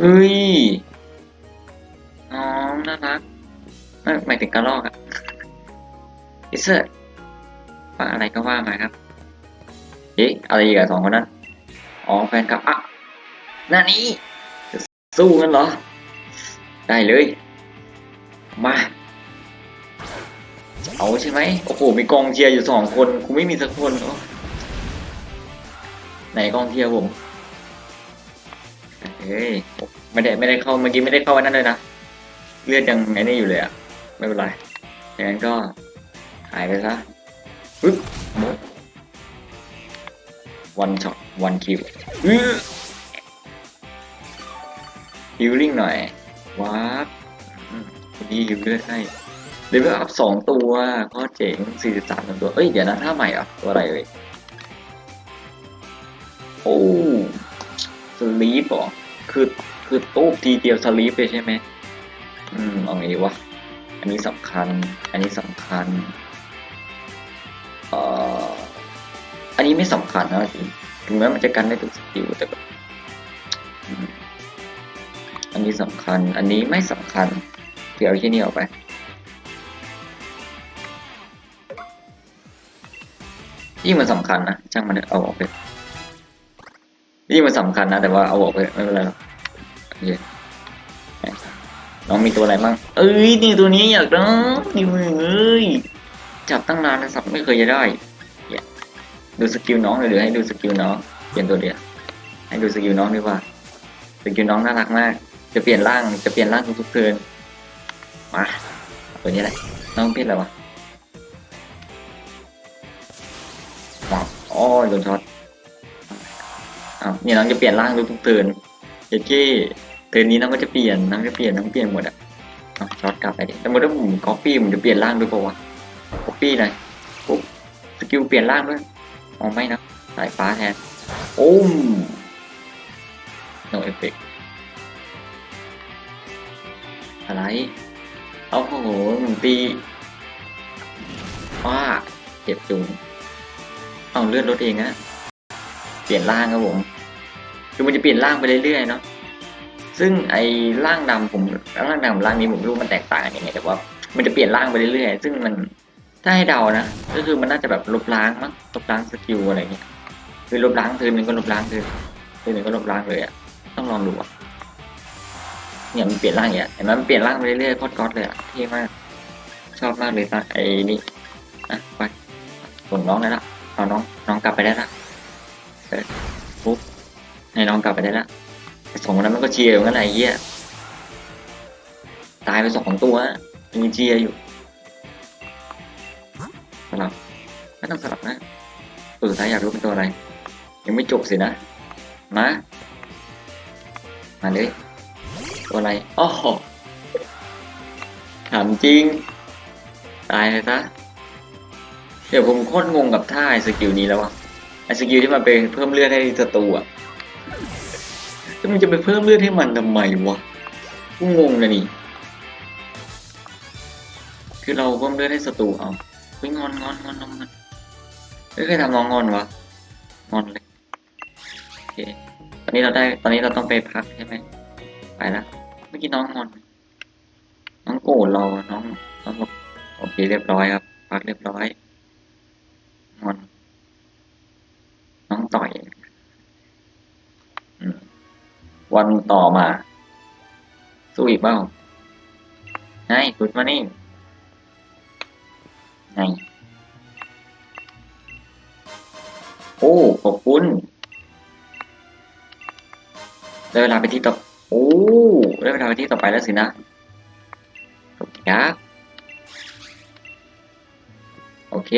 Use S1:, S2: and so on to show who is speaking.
S1: เฮ้ย น้องน่ารักเอ้ยหมายถึงกระรอกอะอิสเซอร์ว่าอะไรก็ว่ามาครับ เอ๊ะอะไรอีกอะสองคนนั้น อ๋อแฟนคลับอะนั่นนี่จะสู้กันเหรอ ได้เลย มา เอาใช่ไหมโอ้โห มีกองเชียร์อยู่สองคน กูไม่มีสักคนโอ้ไหนกองเชียร์ผม เฮ้ยไม่ได้ไม่ได้เข้าเมื่อกี้ไม่ได้เข้าวันนั้นเลยนะเลือดยังไงนี่อยู่เลยอะไม่เป็นไรอย่างนั้นก็หายไปซะปึ๊บวันช็อตวันคิวฮิลลิ่งหน่อยว้าบอืมดีฮิลเลือดให้เลเวลอัพสองตัวก็เจ๋งสี่สิบสามตัว เอ้ย เดี๋ยวนะท่าใหม่อะ ตัวอะไรเอ่ยโอ้สลีปเหรอ คือคือตู้ทีเดียวสลีปเลยใช่ไหมอืมเอาไงดีวะ อันนี้สำคัญ อันนี้สำคัญเอ่ออันนี้ไม่สำคัญนะจริงถึงแม้มันจะกันได้ทุกสกิลแต่แบบอันนี้สำคัญ อันนี้ไม่สำคัญ เดี๋ยวเอาที่นี่ออกไปยิ่งมันสำคัญนะช่างมันเอาออกไป ยิ่มันสำคัญนะ แต่ว่าเอาออกไปไม่เป็นไรหรอกโอเคน้องมีตัวอะไรบ้าง เอ้ยนี่ตัวนี้อยากได้นี่มึงเอ้ยจับตั้งนานนะสับไม่เคยจะได้ดูสกิลน้องเลยหรือให้ดูสกิลน้องเปลี่ยนตัวเดียวให้ดูสกิลน้องดีกว่าสกิลน้องน่ารักมาก จะเปลี่ยนร่างจะเปลี่ยนร่างทุกๆเทินมาตัวนี้แหละน้องเปลี่ยนอะไรวะอ๋อโดนช็อต อ้าวเนี่ยน้องจะเปลี่ยนร่างทุกๆเทิร์นเจ๊เจ้เทิร์นนี้น้องก็จะเปลี่ยนน้องจะเปลี่ยนน้องเปลี่ยนหมดอะเอาช็อตกลับไปดิแต่เมื่อถ้าผมก๊อปปี้ผมจะเปลี่ยนร่างด้วยปะวะก๊อปปี้หน่อยปุ๊บสกิลเปลี่ยนร่างด้วยอ๋อไม่นะสายฟ้าแทนโอ้ม no effect อะไรเอาโอ้โหหนึ่งตีว้าเจ็บจุงเอาเลือดลดเองนะ เปลี่ยนร่างครับผม คือมันจะเปลี่ยนร่างไปเรื่อยๆเนาะซึ่งไอ้ร่างดำผมร่างดำร่างนี้ผมรู้มันแตกต่างกันยังไงแต่ว่ามันจะเปลี่ยนร่างไปเรื่อยๆ ซึ่งมันถ้าให้เดานะก็คือมันน่าจะแบบลบล้างมั้งลบล้างสกิลอะไรเงี้ยคือลบล้างเทิร์นหนึ่งก็ลบล้างเทิร์นเทิร์นหนึ่งก็ลบล้างเลยอะต้องลองดูอะเนี่ยมันเปลี่ยนร่างอย่างเงี้ยเห็นไหมมันเปลี่ยนร่างไปเรื่อยๆโคตรก๊อตเลยอะเท่มากชอบมากเลยตาไอ้นี่อะไปส่งน้องได้ละเอาน้องน้องกลับไปได้ละ เออปุ๊บให้น้องกลับไปได้ละไอ้สองคนนั้นมันก็เชียร์อยู่งั้นแหละไอ้เหี้ยตายไปสองตัวยังมีเชียร์อยู่สลับไม่ต้องสลับนะตัวสุดท้ายอยากรู้เป็นตัวอะไร ยังไม่จบสินะมามาเลยตัวอะไรอ๋อถามจริง ตายเลยซะเดี๋ยวผมโคตรงงกับท่าไอ้สกิลนี้แล้วอะ ไอสกิลที่มันไปเพิ่มเลือดให้ศัตรูอะแล้วมันจะไปเพิ่มเลือดให้มันทำไมวะกูงงนะนี่ คือเราเพิ่มเลือดให้ศัตรูเอาเฮ้ยงอนงอนงอนงอนเฮ้ยเคยทำน้องงอนวะงอนเลยโอเคตอนนี้เราได้ตอนนี้เราต้องไปพักใช่ไหมไปละเมื่อกี้น้องงอน น้องโกรธเราน้องน้องโอเคเรียบร้อยครับ พักเรียบร้อยงอนองต่อยอม วันต่อมา สู้อีกเปล่าไงกุดมานี่ไงโอ้ขอบคุณได้เวลาไปที่ต่อโอ้ได้เวลาไปที่ต่อไปแล้วสินะโอเคครับโอเค